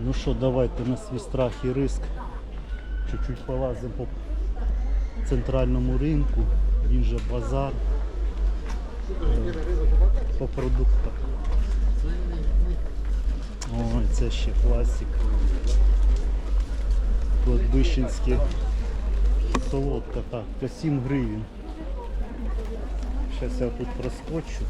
Ну що, давайте на свій страх і риск. Чуть-чуть полазимо по центральному ринку. Він же базар. По продуктах. Ой, це ще класик. Кладбищенське солодка, так, по 7 гривень. Зараз я тут проскочу.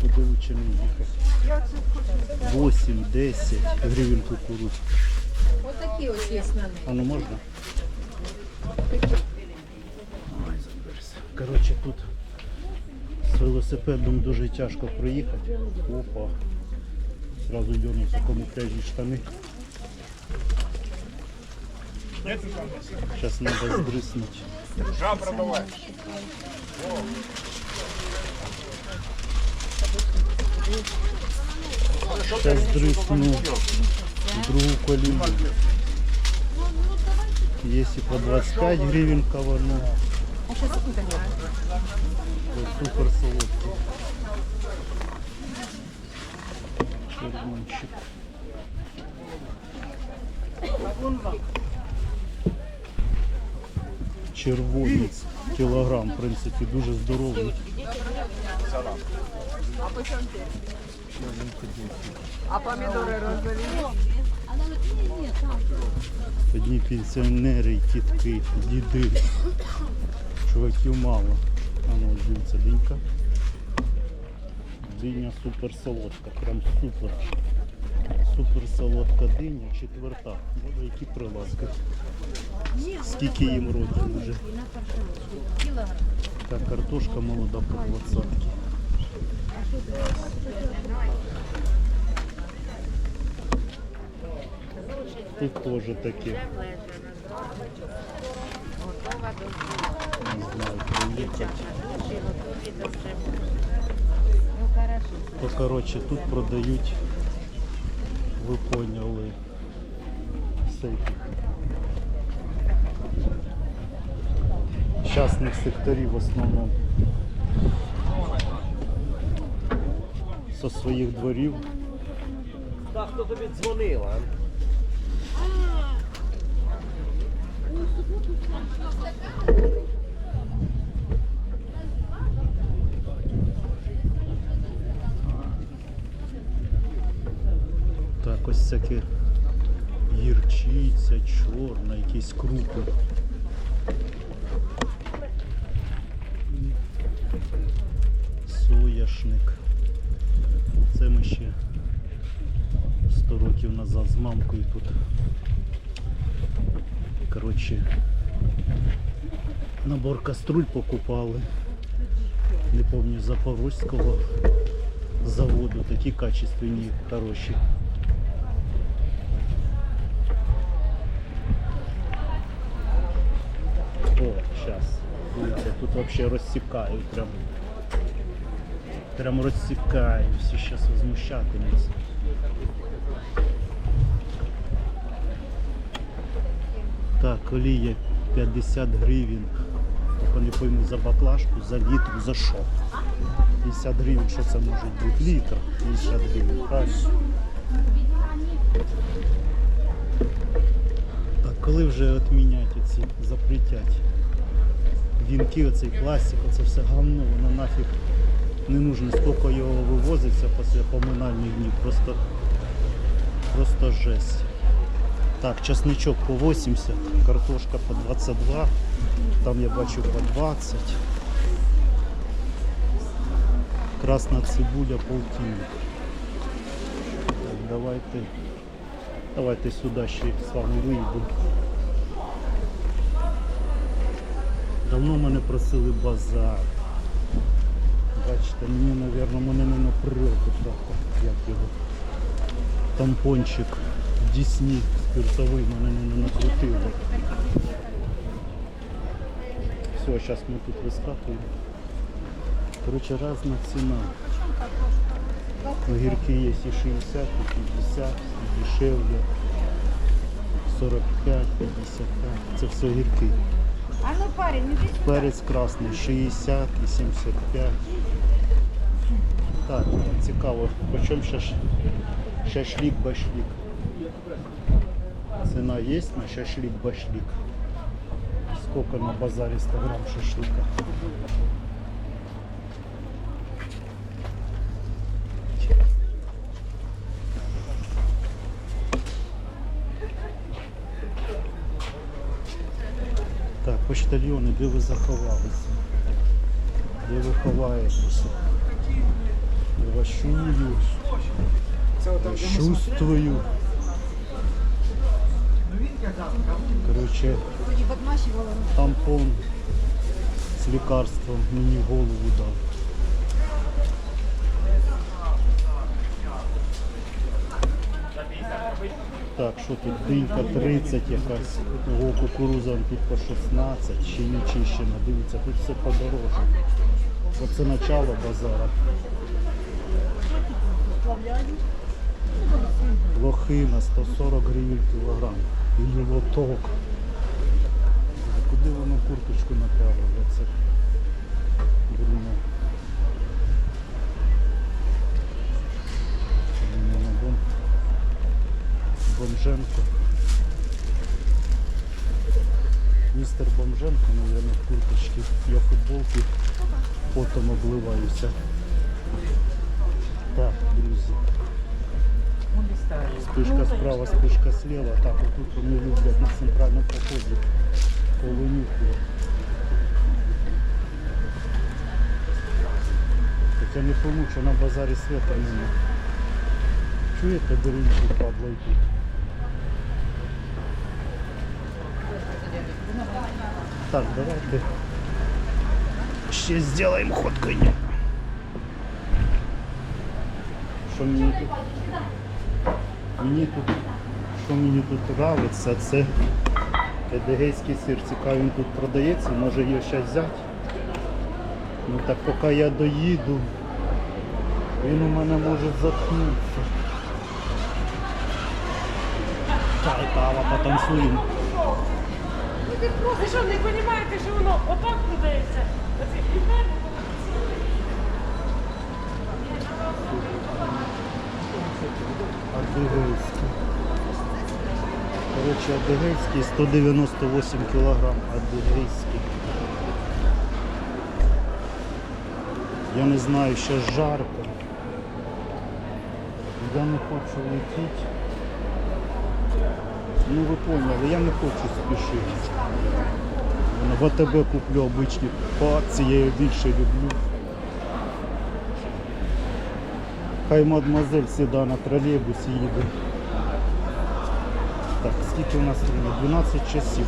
Подиву, не їхати. 8, 10 гривень кукуруз. Отакі ось є на них. А ну можна? Ой, заберся. Коротше, тут з велосипедом дуже тяжко проїхати. Опа. Зразу дернувся камуфляжні штани. Зараз треба здриснути. Жабра давай. Зараз здрисну другу колію. Є і по 25 гривень каварну. А що це таке? Ой, Супер солодкий. Червончик. Червонець кілограм, в принципі, дуже здоровий. А помідори розові? Одні пенсіонери, тітки, діди. Чуваків мало. А ну, дивіться, динька. Диня супер солодка, прям супер. Супер солодка диня, четверта. Боже, які приласки. Скільки їм років вже. Так, картошка молода по 20. Тут теж знаю, приїхати. То коротше тут продають, ви поняли, всяких частних секторів в основному. Со своїх дворів. Так, хто тобі дзвонив, а? Так, ось всякі гірчиця, чорна, якісь крупи. Сояшник. Це ми ще 100 років назад з мамкою тут. Коротше, набор каструль покупали. Не пам'ятаю, Запорозького заводу. Такі качественні, хороші. О. Дивіться, тут вообще розсікають прям. Прям розсікають. Всі зараз возмущатимуться. Так, олія 50 гривень. Тільки не пойму за баклажку, за літр, за що? 50 гривень, що це може бути? Літр 50 гривень, правильно? Так, коли вже відміняти ці запретять? Вінки, оцей пластик, оце все говно, воно нафіг не нужно. Скільки його вивозиться після комунальних днів, просто, просто жесть. Так, часничок по 80, картошка по 22, там я бачу по 20. Красна цибуля полтинник. Так, давайте. Давайте сюди ще з вами вийдемо. Давно мене просили базар. Бачите, мені, мабуть, мене не напрет так, як його. Тампончик Дісні спиртовий мене не накрутило. Все, зараз ми тут вискакуємо. Коротше, різна ціна. Огірки є і 60, і 50, і дешевле. 45, 55. Це все огірки. А ну парень, не сюди. Перець красний 60 і 75. Так, цікаво, по чому ще ж Шашлик башлик. Цена есть на шашлик башлик. Сколько на базаре 100 грамм шашлыка? Так, почтальони, де ви заховалися? Де ви ховаєтеся? Я вас чую, чувствую. Короче, тампон з лікарством мені голову дав. Так, що тут динька 30 якась, ого, кукуруза тут по 16, ще не чищена, дивіться, тут все подорожче. Оце начало базара. Лохина 140 гривень кілограм. І лоток. Куди воно курточку напялило? Це Бруно. Бомженко. Містер Бомженко, мабуть, в курточці. Я в футболці потом обливаюся. Так, друзі. Спишка справа, спишка слева. Так, отут вони люблять на центральному проході. Полунюху. Хоча не пойму, що на базарі света нема. Чуєте, дорінчі Пабло і Так, давайте ще зробимо ход коня. Що мені тут? Мені тут, що мені тут подобається, це едегейський сир. Цікаво, він тут продається, може його ще взяти. Ну так поки я доїду, він у мене може заткнутися. Кава, потанцюємо. Ви що, не розумієте, що воно отак продається? Оце мене Адигейський. Коротше, адигейський 198 кілограм. Адигейський. Я не знаю, ще жарко. Я не хочу летіти. Ну ви поняли, я не хочу спішити. В АТБ куплю обичні по акції, я її більше люблю. Хай мадмазель сіда на тролейбусі їде. Так, скільки у нас время? 12 часів.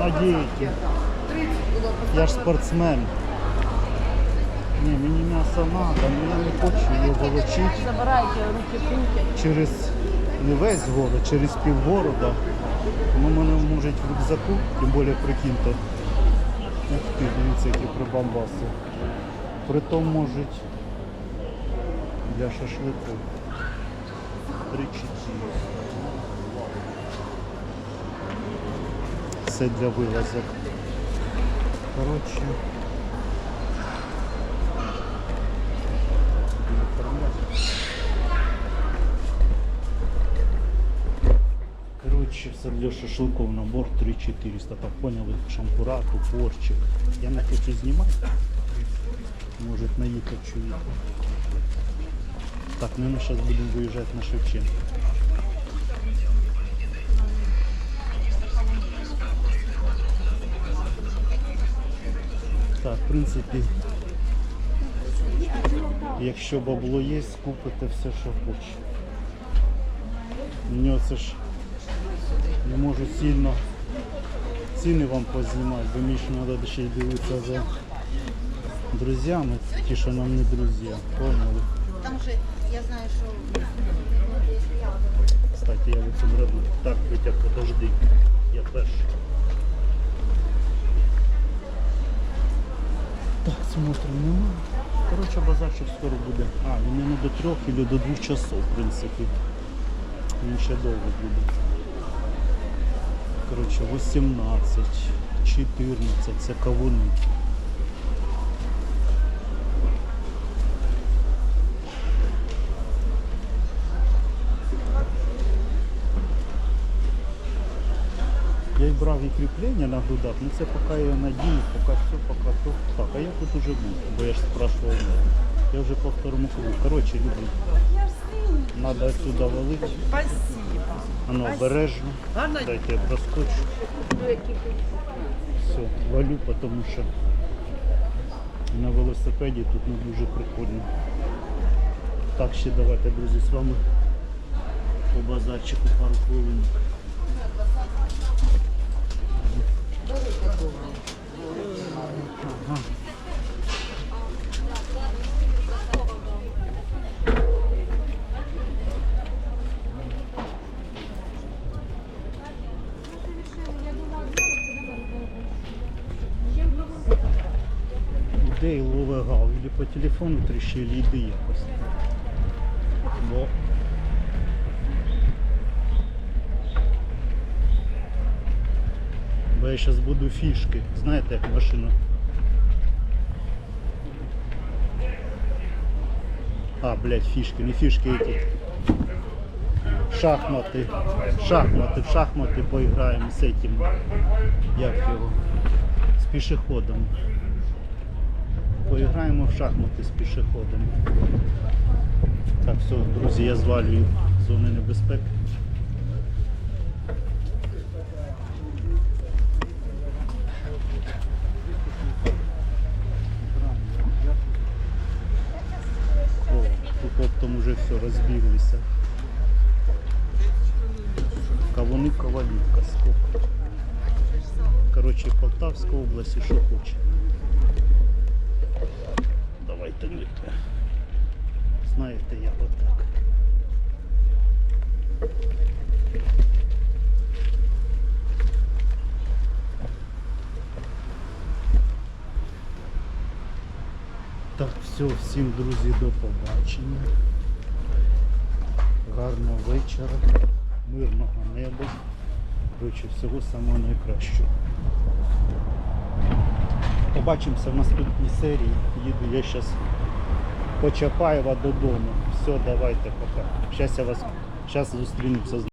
на. Я ж спортсмен. Ні, мені м'ясо треба, але я не хочу його лечити. Забирайте руки пунки. Через не весь город, через півгорода. Воно мене можуть в рюкзаку, тим більше прикиньте. Ух ти, дивіться, які прибамбаси. Притом можуть для шашлику 34. Все для вилазок. Коротше. Коротше, все для шашликов набор 3400. Так поняли, шампура, тупорчик. Я не хочу знімати. Може наїхати чоловік. Так, ну ми зараз будемо виїжджати на Шевченко. Принципі, якщо бабло є, купите все, що хоче. Мені оце ж не можу сильно ціни вам познімати, бо мені ж треба ще й дивитися за друзями, ті, що нам не друзі. Поняли? Потому что я знаю, что Кстати, я в цьому роду. Так, Витя, подожди. Я перший. Так, смотрим, нема. Коротше, базарчик скоро буде. А, він не до трьох і до двох часов, в принципі. Він ще довго буде. Коротше, 18, 14, це кавуни. Брав і кріплення на грудах, ну це поки я надію, поки все, поки то. Так, а я тут уже був, бо я ж спрашивав. Я вже по второму кругу. Коротше, люди, треба отсюда валити. Спасибо. Оно обережно. Дайте я проскочу. Все, валю, тому що на велосипеді тут не дуже прикольно. Так, ще давайте, друзі, з вами по базарчику пару хвилин. По телефону або йди якось. Бо я зараз буду фішки. Знаєте, як машина. А, блядь, фішки, не фішки эти. Шахмати. Шахмати, в шахмати поіграємо з этим. Як його? З пішоходом. Поіграємо в шахмати з пішоходом. Так, все, друзі, я звалюю зони небезпеки. О, тут уже все, розбіглися. Кавуни ковалівка, скок. Коротше, Полтавська область що хоче. Давайте. Знаєте, я отак. Так, все, всім друзі, до побачення. Гарного вечора, мирного неба. Коротше, всього самого найкращого. Побачимося в наступній серії. Їду я зараз по Чапаєва додому. Все, давайте, пока. Щас я вас, зараз з